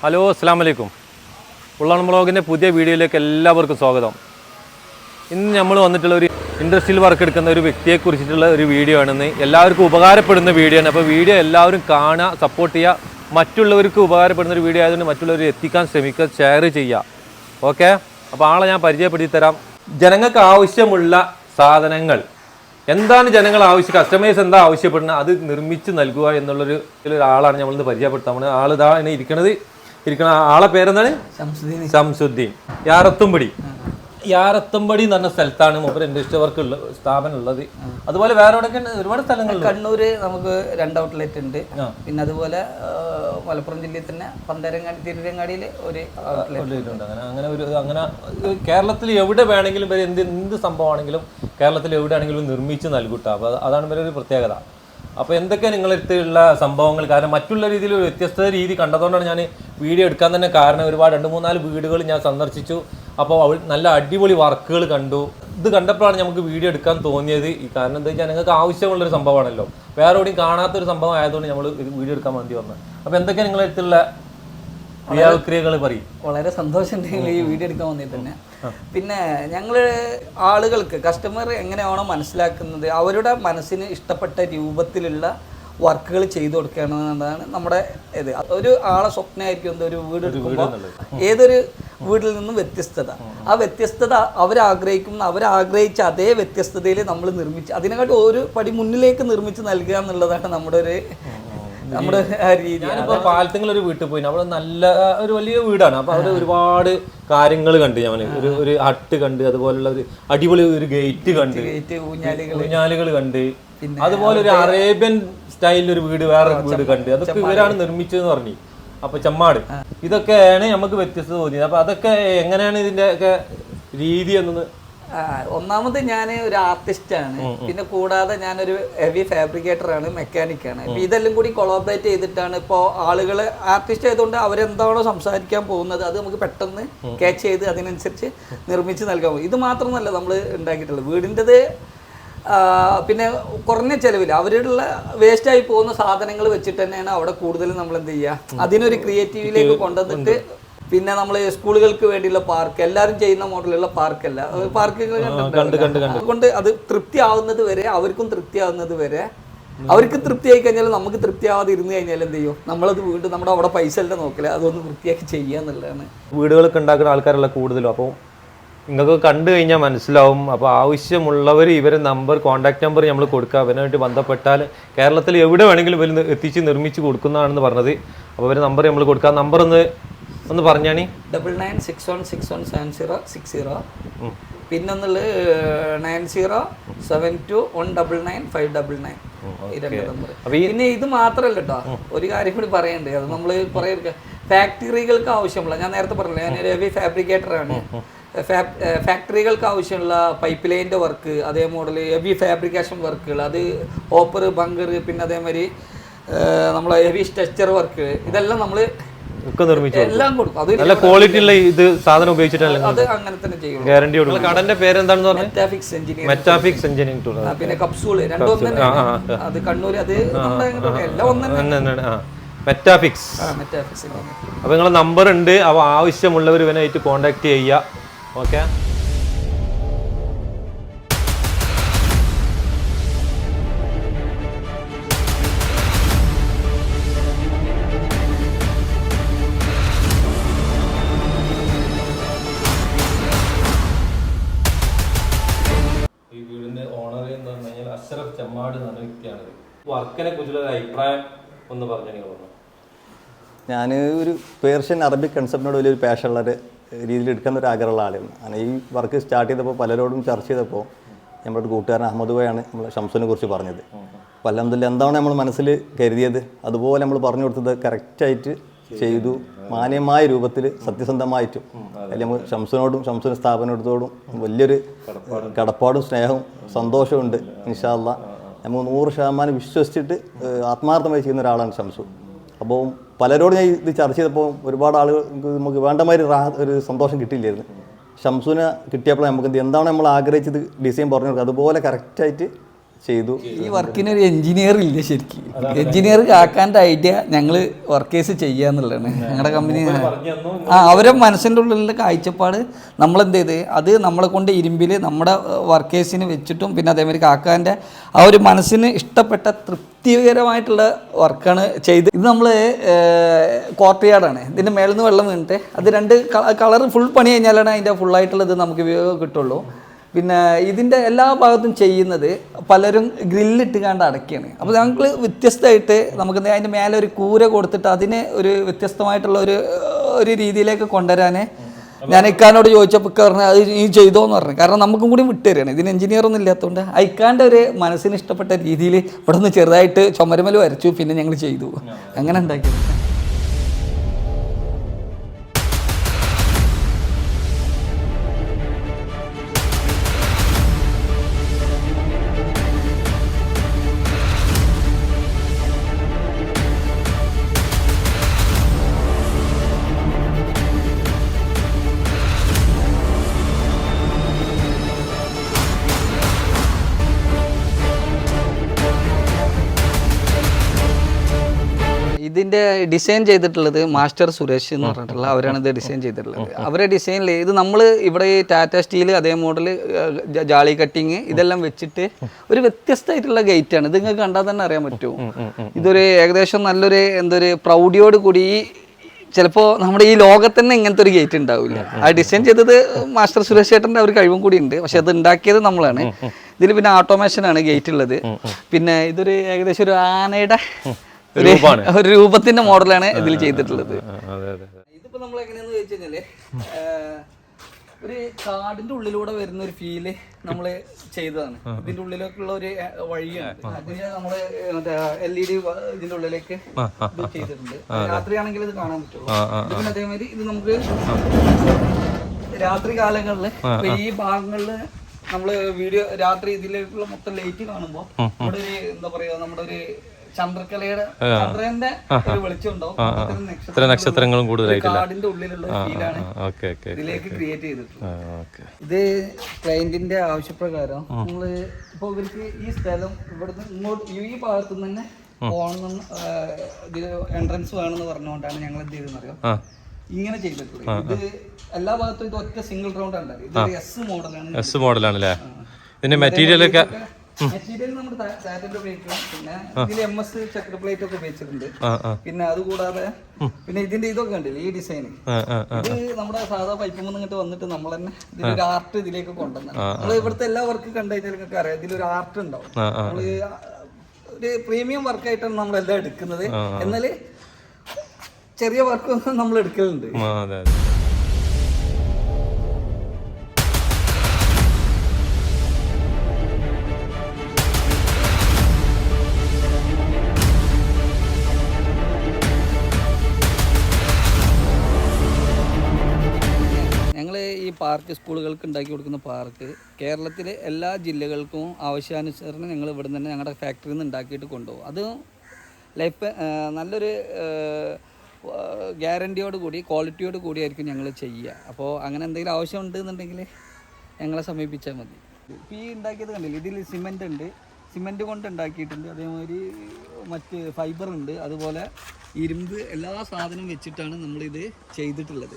Hello അസ്സാം വലൈക്കും ഉള്ളാൺ ബ്ലോഗിന്റെ പുതിയ വീഡിയോയിലേക്ക് എല്ലാവർക്കും സ്വാഗതം. ഇന്ന് നമ്മൾ വന്നിട്ടുള്ള ഒരു ഇൻഡസ്ട്രിയിൽ വർക്ക് എടുക്കുന്ന ഒരു വ്യക്തിയെ കുറിച്ചിട്ടുള്ള ഒരു വീഡിയോ ആണെന്ന്. എല്ലാവർക്കും ഉപകാരപ്പെടുന്ന വീഡിയോ ആണ്. അപ്പോൾ വീഡിയോ എല്ലാവരും കാണുക സപ്പോർട്ട് ചെയ്യുക. മറ്റുള്ളവർക്ക് ഉപകാരപ്പെടുന്ന ഒരു വീഡിയോ ആയതുകൊണ്ട് മറ്റുള്ളവർ എത്തിക്കാൻ ശ്രമിക്കുക ഷെയർ ചെയ്യുക. ഓക്കെ അപ്പോൾ ആളെ ഞാൻ പരിചയപ്പെടുത്തി തരാം. ജനങ്ങൾക്ക് ആവശ്യമുള്ള സാധനങ്ങൾ. എന്താണ് ജനങ്ങൾ ആവശ്യം കസ്റ്റമേഴ്സ് എന്താ ആവശ്യപ്പെടുന്നത്? അത് നിർമ്മിച്ച് നൽകുക എന്നുള്ളൊരു ഒരാളാണ് നമ്മളിന്ന് പരിചയപ്പെടുത്താൻ ആൾ ഇതാണ് ഇരിക്കുന്നത് ഇരിക്കണ ആളെ പേരെന്താണ്? ശംസുദ്ദീൻ. യാറത്തുംപടി. യാറത്തുംപടി എന്ന് പറഞ്ഞ സ്ഥലത്താണ് മൊബൈൽ ഇൻഡസ്ട്രി വർക്ക് ഉള്ള സ്ഥാപനം ഉള്ളത്. അതുപോലെ വേറെ എവിടെയൊക്കെ ഒരുപാട് സ്ഥലങ്ങൾ കണ്ണൂര് നമുക്ക് രണ്ട് ഔട്ട്ലെറ്റ് ഉണ്ട്. പിന്നെ അതുപോലെ മലപ്പുറം ജില്ലയിൽ തന്നെ പന്തരങ്ങാടി തിരുരങ്ങാടിയിൽ ഒരു ഔട്ട്ലെറ്റ് ഉണ്ട്. അങ്ങനെ അങ്ങനെ ഒരു അങ്ങനെ കേരളത്തിൽ എവിടെ വേണമെങ്കിലും ഇവർ എന്ത് എന്ത് സംഭവമാണെങ്കിലും കേരളത്തിൽ എവിടെയാണെങ്കിലും നിർമ്മിച്ച് നൽകൂട്ടോ. അപ്പോൾ അതാണ് ഒരു പ്രത്യേകത. അപ്പോൾ എന്തൊക്കെ നിങ്ങളടുത്തുള്ള സംഭവങ്ങൾ? കാരണം മറ്റുള്ള രീതിയിൽ ഒരു വ്യത്യസ്ത രീതി കണ്ടതുകൊണ്ടാണ് ഞാൻ വീഡിയോ എടുക്കാൻ തന്നെ കാരണം ഒരുപാട് രണ്ട് മൂന്നാൽ വീടുകൾ ഞാൻ സന്ദർശിച്ചു. അപ്പോൾ നല്ല അടിപൊളി വർക്കുകൾ കണ്ടു. ഇത് കണ്ടപ്പോഴാണ് നമുക്ക് വീഡിയോ എടുക്കാൻ തോന്നിയത്. ഈ കാരണം എന്താ വെച്ചാൽ നിങ്ങൾക്ക് ആവശ്യമുള്ളൊരു സംഭവമാണല്ലോ. വേറെ എവിടെയും കാണാത്തൊരു സംഭവം ആയതുകൊണ്ട് നമ്മൾ വീഡിയോ എടുക്കാൻ വേണ്ടി വന്നത് അപ്പോൾ എന്തൊക്കെ നിങ്ങളടുത്തുള്ള പറയും. വളരെ സന്തോഷം ഈ വീഡിയോ എടുക്കാൻ വന്നിട്ട് തന്നെ. പിന്നെ ഞങ്ങൾ ആളുകൾക്ക് കസ്റ്റമർ എങ്ങനെയാണോ മനസ്സിലാക്കുന്നത് അവരുടെ മനസ്സിന് ഇഷ്ടപ്പെട്ട രൂപത്തിലുള്ള വർക്കുകൾ ചെയ്തു കൊടുക്കുകയാണെന്നതാണ് നമ്മുടെ ഇത്. ഒരു ആളെ സ്വപ്നമായിരിക്കും എന്താ ഒരു വീട് എടുക്കുമ്പോൾ ഏതൊരു വീട്ടിൽ നിന്നും വ്യത്യസ്തത. ആ വ്യത്യസ്തത അവരാഗ്രഹിക്കുന്ന അവരാഗ്രഹിച്ച അതേ വ്യത്യസ്തതയിൽ നമ്മൾ നിർമ്മിച്ച് അതിനെക്കാട്ടും ഒരു പടി മുന്നിലേക്ക് നിർമ്മിച്ച് നൽകുക എന്നുള്ളതാണ് നമ്മുടെ ഒരു നമ്മുടെ ഞാനിപ്പോ പാലത്തിങ്ങൾ ഒരു വീട്ടിൽ പോയി. അവിടെ നല്ല ഒരു വലിയ വീടാണ്. അപ്പൊ അവിടെ ഒരുപാട് കാര്യങ്ങൾ കണ്ട് ഞാൻ ഒരു ഒരു ഹട്ട് കണ്ട് അതുപോലുള്ള ഒരു അടിപൊളി ഒരു ഗേറ്റ് കണ്ട്. ഊഞ്ഞാലുകൾ കണ്ട്. അതുപോലെ ഒരു അറേബ്യൻ സ്റ്റൈലിൽ ഒരു വീട് വേറെ വീട് കണ്ട്. അതൊക്കെ ഇവരാണ് നിർമ്മിച്ചതെന്ന് പറഞ്ഞു. അപ്പൊ ചെമ്മാട്. ഇതൊക്കെയാണ് നമുക്ക് വ്യത്യസ്തത തോന്നിയത്. അപ്പൊ അതൊക്കെ എങ്ങനെയാണ് ഇതിന്റെ ഒക്കെ രീതി എന്നൊന്ന് ആ, ഒന്നാമത് ഞാൻ ഒരു ആർട്ടിസ്റ്റാണ്. പിന്നെ കൂടാതെ ഞാനൊരു ഹെവി ഫാബ്രിക്കേറ്റർ ആണ് മെക്കാനിക് ആണ് അപ്പൊ ഇതെല്ലാം കൂടി കൊളാബറേറ്റ് ചെയ്തിട്ടാണ് ഇപ്പോൾ ആളുകൾ ആർട്ടിസ്റ്റ് ആയതുകൊണ്ട് അവരെന്താണോ സംസാരിക്കാൻ പോകുന്നത് അത് നമുക്ക് പെട്ടെന്ന് ക്യാച്ച് ചെയ്ത് അതിനനുസരിച്ച് നിർമ്മിച്ച് നൽകാൻ പോകും ഇത് മാത്രമല്ല നമ്മൾ ഉണ്ടാക്കിയിട്ടുള്ളത്. വീടിന്റെത് പിന്നെ കുറഞ്ഞ ചിലവിൽ അവരുടെ വേസ്റ്റ് ആയി പോകുന്ന സാധനങ്ങൾ വെച്ചിട്ട് തന്നെയാണ് അവിടെ കൂടുതലും നമ്മൾ എന്ത് ചെയ്യുക അതിനൊരു ക്രിയേറ്റീവിലേക്ക് കൊണ്ടുവന്നിട്ട് പിന്നെ നമ്മൾ സ്കൂളുകൾക്ക് വേണ്ടിയുള്ള പാർക്ക് എല്ലാവരും ചെയ്യുന്ന മോഡലുള്ള പാർക്കല്ല കണ്ട് അതുകൊണ്ട് അത് തൃപ്തി ആവുന്നത് വരെ അവർക്കും തൃപ്തി ആവുന്നത് വരെ അവർക്ക് തൃപ്തിയായി കഴിഞ്ഞാൽ നമുക്ക് തൃപ്തിയാവാതെ ഇരുന്ന് കഴിഞ്ഞാൽ എന്ത് ചെയ്യും? നമ്മളത് വീണ്ടും നമ്മുടെ അവിടെ പൈസ എല്ലാം നോക്കില്ല അതൊന്ന് വൃത്തിയാക്കി ചെയ്യുക എന്നുള്ളതാണ്. വീടുകളൊക്കെ ഉണ്ടാക്കുന്ന ആൾക്കാരല്ല കൂടുതലും? അപ്പോൾ നിങ്ങൾക്ക് കണ്ടു കഴിഞ്ഞാൽ മനസ്സിലാവും. അപ്പോൾ ആവശ്യമുള്ളവർ ഇവരെ നമ്പർ കോൺടാക്ട് നമ്പർ നമ്മൾ കൊടുക്കുക. അവരുമായിട്ട് ബന്ധപ്പെട്ടാൽ കേരളത്തിൽ എവിടെ വേണമെങ്കിലും ഇവർ എത്തിച്ച് നിർമ്മിച്ച് കൊടുക്കുന്നതാണെന്ന് പറഞ്ഞത്. അപ്പോൾ ഇവരെ നമ്പർ നമ്മൾ കൊടുക്കുക. നമ്പർ ഒന്ന് ഒന്ന് പറഞ്ഞാണി double nine six one six one seven zero six zero. പിന്നൊന്നുള്ളത് nine zero seven two one double nine five double nine. ഈ രണ്ട് നമ്പർ പിന്നെ ഇത് മാത്രമല്ല കേട്ടോ ഒരു കാര്യം കൂടി പറയണ്ടേ? അത് നമ്മൾ കുറേ ഫാക്ടറികൾക്ക് ആവശ്യമുള്ള ഞാൻ നേരത്തെ പറഞ്ഞില്ല ഞാൻ ഫാബ്രിക്കേറ്റർ ആണ് ഫാക്ടറികൾക്ക് ആവശ്യമുള്ള പൈപ്പ് ലൈനിന്റെ വർക്ക് അതേ മോഡൽ ഹെവി ഫാബ്രിക്കേഷൻ വർക്കുകൾ അത് ഓപ്പർ ബങ്കർ പിന്നെ അതേമാതിരി നമ്മളെ ഹെവി സ്ട്രക്ചർ വർക്ക് ഇതെല്ലാം നമ്മൾ ഒക്കെ നിർമ്മിച്ചു എല്ലാം കൊടുക്കും. അത് നല്ല ക്വാളിറ്റി ഉള്ള ഇത് സാധനം ഉപയോഗിച്ചിട്ടല്ല അത് അങ്ങനെ തന്നെ ചെയ്യും. ഗ്യാരണ്ടി കൊടുക്കും. കടന്റെ പേരെന്താണെന്ന് പറഞ്ഞാൽ Metafix engineer Metafix engineering tool പിന്നെ കപ്സൂൾ രണ്ടും അത് കണ്ണൂർ അത് എല്ലാം ഒന്ന് മെറ്റാഫിക്സ് മെറ്റാഫിക്സ് അപ്പൊ നിങ്ങളെ നമ്പർ ഉണ്ട്. അപ്പൊ ആവശ്യമുള്ളവർ ഇവനായിട്ട് കോൺടാക്ട് ചെയ്യുക. ഓക്കെ വർക്കിനെ കുറിച്ചുള്ള ഒരു അഭിപ്രായം ഒന്ന് പറഞ്ഞു നിങ്ങൾ പറഞ്ഞു ഞാൻ ഒരു പേർഷ്യൻ അറബിക് കൺസെപ്റ്റിനോട് വലിയൊരു പാഷനുള്ള ഒരു രീതിയിൽ എടുക്കുന്ന ഒരു ആഗ്രഹമുള്ള ആളാണ് അങ്ങനെ ഈ വർക്ക് സ്റ്റാർട്ട് ചെയ്തപ്പോൾ പലരോടും ചർച്ച ചെയ്തപ്പോൾ നമ്മുടെ കൂട്ടുകാരൻ അഹമ്മദ് ഭായാണ് നമ്മൾ ഷംസുനെ കുറിച്ച് പറഞ്ഞത്. അപ്പോൾ എന്താണ് നമ്മൾ മനസ്സിൽ കരുതിയത്? അതുപോലെ നമ്മൾ പറഞ്ഞു കൊടുത്തത് കറക്റ്റായിട്ട് ചെയ്തു മാന്യമായ രൂപത്തിൽ സത്യസന്ധമായിട്ടും. അതിൽ നമ്മൾ ഷംസുനോടും ഷംസുന സ്ഥാപനത്തോടും വലിയൊരു കടപ്പാടും. സ്നേഹവും സന്തോഷവും ഉണ്ട് ഇൻഷാല്ല നമ്മൾ നൂറ് ശതമാനം വിശ്വസിച്ചിട്ട് ആത്മാർത്ഥമായി ചെയ്യുന്ന ഒരാളാണ് ഷംസു അപ്പോൾ പലരോട് ഞാൻ ഇത് ചർച്ച ചെയ്തപ്പോൾ ഒരുപാട് ആളുകൾ നമുക്ക് വേണ്ടമാതിരി ഒരു സന്തോഷം കിട്ടിയില്ലായിരുന്നു. ഷംസുനെ കിട്ടിയപ്പോൾ നമുക്ക് എന്ത് എന്താണ് നമ്മൾ ആഗ്രഹിച്ചത്? ഡിസൈൻ പറഞ്ഞു കൊടുക്കുക. അതുപോലെ കറക്റ്റായിട്ട് ചെയ്തു. ഈ വർക്കിന് ഒരു എഞ്ചിനീയർ ഇല്ല ശരിക്കും? എഞ്ചിനീയർ ആക്കാന്റെ ഐഡിയ ഞങ്ങൾ വർക്കേഴ്സ് ചെയ്യുക എന്നുള്ളതാണ്. ഞങ്ങളുടെ കമ്പനി ആ. അവരെ മനസ്സിന്റെ ഉള്ളിലുള്ള കാഴ്ചപ്പാട് നമ്മളെന്ത് ചെയ്ത്? അത് നമ്മളെ കൊണ്ട് ഇരുമ്പിൽ നമ്മുടെ വർക്കേഴ്സിന് വെച്ചിട്ടും പിന്നെ അതേമാതിരി കാക്കാന്റെ ആ ഒരു മനസ്സിന് ഇഷ്ടപ്പെട്ട തൃപ്തികരമായിട്ടുള്ള വർക്കാണ് ചെയ്ത്. ഇത് നമ്മൾ കോർട്ടയാർഡാണ് ഇതിന്റെ മേളിൽ നിന്ന് വെള്ളം വീണിട്ട് അത് രണ്ട് കളർ ഫുൾ പണി കഴിഞ്ഞാലാണ് അതിന്റെ ഫുള്ളായിട്ടുള്ളത് നമുക്ക് ഉപയോഗം കിട്ടുള്ളൂ. പിന്നെ ഇതിന്റെ എല്ലാ ഭാഗത്തും ചെയ്യുന്നത് പലരും ഗ്രില്ലിട്ട് കണ്ട് അടയ്ക്കുകയാണ് അപ്പോൾ ഞങ്ങൾ വ്യത്യസ്തമായിട്ട് നമുക്ക് അതിന്റെ മേലെ ഒരു കൂര കൊടുത്തിട്ട് അതിന് ഒരു വ്യത്യസ്തമായിട്ടുള്ള ഒരു ഒരു രീതിയിലേക്ക് കൊണ്ടുവരാൻ ഞാൻ ഇക്കാനോട് ചോദിച്ചപ്പോൾ പറഞ്ഞു അത് ഈ ചെയ്തോ എന്ന് പറഞ്ഞു. കാരണം നമുക്കും കൂടി വിട്ടുതരികയാണ് ഇതിന് എഞ്ചിനീയർ ഒന്നും ഇല്ലാത്തതുകൊണ്ട് അയക്കാന്റെ ഒരു മനസ്സിന് ഇഷ്ടപ്പെട്ട രീതിയിൽ ഇവിടെ നിന്ന് ചെറുതായിട്ട് ചുമരമൽ വരച്ചു പിന്നെ ഞങ്ങൾ ചെയ്തു. അങ്ങനെ ഉണ്ടാക്കിയത്. ഇതിന്റെ ഡിസൈൻ ചെയ്തിട്ടുള്ളത് മാസ്റ്റർ സുരേഷ് എന്ന് പറഞ്ഞിട്ടുള്ള അവരാണ് ഇത് ഡിസൈൻ ചെയ്തിട്ടുള്ളത്. അവരെ ഡിസൈനിൽ ഇത് നമ്മൾ ഇവിടെ ഈ ടാറ്റ സ്റ്റീൽ അതേ മോഡൽ ജാളി കട്ടിങ് ഇതെല്ലാം വെച്ചിട്ട് ഒരു വ്യത്യസ്തമായിട്ടുള്ള ഗേറ്റ് ആണ്. ഇത് നിങ്ങൾക്ക് കണ്ടാൽ തന്നെ അറിയാൻ പറ്റും. ഇതൊരു ഏകദേശം നല്ലൊരു എന്തൊരു പ്രൗഢിയോട് കൂടി ചിലപ്പോ ചിലപ്പോൾ നമ്മുടെ ഈ ലോകത്ത് തന്നെ ഇങ്ങനത്തെ ഒരു ഗേറ്റ് ഉണ്ടാവില്ല. ആ ഡിസൈൻ ചെയ്തത് മാസ്റ്റർ സുരേഷ് ചേട്ടന്റെ ഒരു കഴിവും കൂടി ഉണ്ട്. പക്ഷെ അത് ഉണ്ടാക്കിയത് നമ്മളാണ്. ഇതിൽ പിന്നെ ഓട്ടോമേഷൻ ആണ് ഗേറ്റ് ഉള്ളത് പിന്നെ ഇതൊരു ഏകദേശം ഒരു ആനയുടെ ഒരു ഒരു രൂപത്തിന്റെ മോഡലാണ് ഇതിൽ ചെയ്തിട്ടുള്ളത്. അതെ അതെ. ഇതിപ്പോ നമ്മൾ എങ്ങനെയാന്ന് ചോദിച്ചു കഴിഞ്ഞാൽ ഒരു കാടിന്റെ ഉള്ളിലൂടെ വരുന്ന ഒരു ഫീൽ നമ്മൾ ചെയ്തതാണ്. ഇതിന്റെ ഉള്ളിലേക്കുള്ള ഒരു വഴിയാണ്. അതിന് നമ്മൾ മറ്റേ എൽ ഇ ഡി ഇതിന്റെ ഉള്ളിലേക്ക് ഇത് ചെയ്തിട്ടുണ്ട്. രാത്രിയാണെങ്കിൽ ഇത് കാണാൻ പറ്റുള്ളൂ. പിന്നെ അതേമാതിരി ഇത് നമുക്ക് രാത്രി കാലങ്ങളിൽ ഈ ഭാഗങ്ങളിൽ നമ്മൾ വീഡിയോ രാത്രി ഇതിലേക്കുള്ള മൊത്തം ലൈറ്റ് കാണുമ്പോ നമ്മുടെ ഒരു എന്താ പറയാ നമ്മുടെ ഒരു ചന്ദ്രക്കലയുടെ ചന്ദ്രന്റെ ഒരു ഇത്ര നക്ഷത്രങ്ങളും കൂടുതലായിട്ടില്ല. കാടിന്റെ ഉള്ളിലുള്ള ഫീലാണ് ഇതിലേക്ക് ക്രിയേറ്റ് ചെയ്തിട്ടുണ്ട് ഇത് ക്ലയന്റിന്റെ ആവശ്യപ്രകാരം നമ്മൾ ഇപ്പൊ ഇവർക്ക് ഈ സ്ഥലം ഇവിടുന്ന് ഇങ്ങോട്ട് ഈ ഭാഗത്തു തന്നെ പോകണം ഇതിൽ എൻട്രൻസ് വേണമെന്ന് പറഞ്ഞുകൊണ്ടാണ് ഞങ്ങൾ എന്ത് ചെയ്തെന്ന് അറിയാം? ഇങ്ങനെ ചെയ്തിട്ടുള്ളത്. ഇത് എല്ലാ ഭാഗത്തും ഇത് ഒറ്റ സിംഗിൾ റൗണ്ട് ആണ് ഇത് എസ് മോഡലാണ് എസ് മോഡലാണ് മോഡലാണല്ലേ ഇതിന്റെ മെറ്റീരിയൽ ഒക്കെ മെറ്റീരിയൽ നമ്മുടെ സാറ്റിന്റെ ഉപയോഗിക്കും. പിന്നെ ഇതിൽ എം എസ് ചെക്കർ പ്ലേറ്റ് ഒക്കെ ഉപയോഗിച്ചിട്ടുണ്ട്. പിന്നെ അതുകൂടാതെ പിന്നെ ഇതിന്റെ ഇതൊക്കെ കണ്ടില്ലേ ഈ ഡിസൈൻ ഇത് നമ്മുടെ സാധാ പൈപ്പ് മുന്ന് ഇങ്ങോട്ട് വന്നിട്ട് നമ്മൾ തന്നെ ഇതിലൊരു ആർട്ട് ഇതിലേക്ക് കൊണ്ടുവന്നു നമ്മൾ ഇവിടുത്തെ എല്ലാ വർക്ക് കണ്ടു കഴിഞ്ഞാൽ നിങ്ങൾക്ക് അറിയാം ഇതിലൊരു ആർട്ട് ഉണ്ടാവും. നമ്മൾ ഒരു പ്രീമിയം വർക്കായിട്ടാണ് നമ്മളെല്ലാം എടുക്കുന്നത്. എന്നാൽ ചെറിയ വർക്കൊന്നും നമ്മൾ എടുക്കലുണ്ട്. പാർക്ക് സ്കൂളുകൾക്ക് ഉണ്ടാക്കി കൊടുക്കുന്ന പാർക്ക് കേരളത്തിലെ എല്ലാ ജില്ലകൾക്കും ആവശ്യാനുസരണം ഞങ്ങൾ ഇവിടെ തന്നെ ഞങ്ങളുടെ ഫാക്ടറിയിൽ നിന്ന് ഉണ്ടാക്കിയിട്ട് കൊണ്ടുപോകും. അത് ലൈഫ് നല്ലൊരു ഗ്യാരണ്ടിയോട് കൂടി ക്വാളിറ്റിയോട് കൂടിയായിരിക്കും ഞങ്ങൾ ചെയ്യുക. അപ്പോൾ അങ്ങനെ എന്തെങ്കിലും ആവശ്യം ഉണ്ടെന്നുണ്ടെങ്കിൽ ഞങ്ങളെ സമീപിച്ചാൽ മതി. ഇപ്പോൾ ഈ ഉണ്ടാക്കിയത് കണ്ടില്ല? ഇതിൽ സിമെന്റ് ഉണ്ട്. സിമെന്റ് കൊണ്ട് ഉണ്ടാക്കിയിട്ടുണ്ട്. അതേമാതിരി മറ്റ് ഫൈബർ ഉണ്ട്. അതുപോലെ ഇരുമ്പ് എല്ലാ സാധനവും വെച്ചിട്ടാണ് നമ്മളിത് ചെയ്തിട്ടുള്ളത്.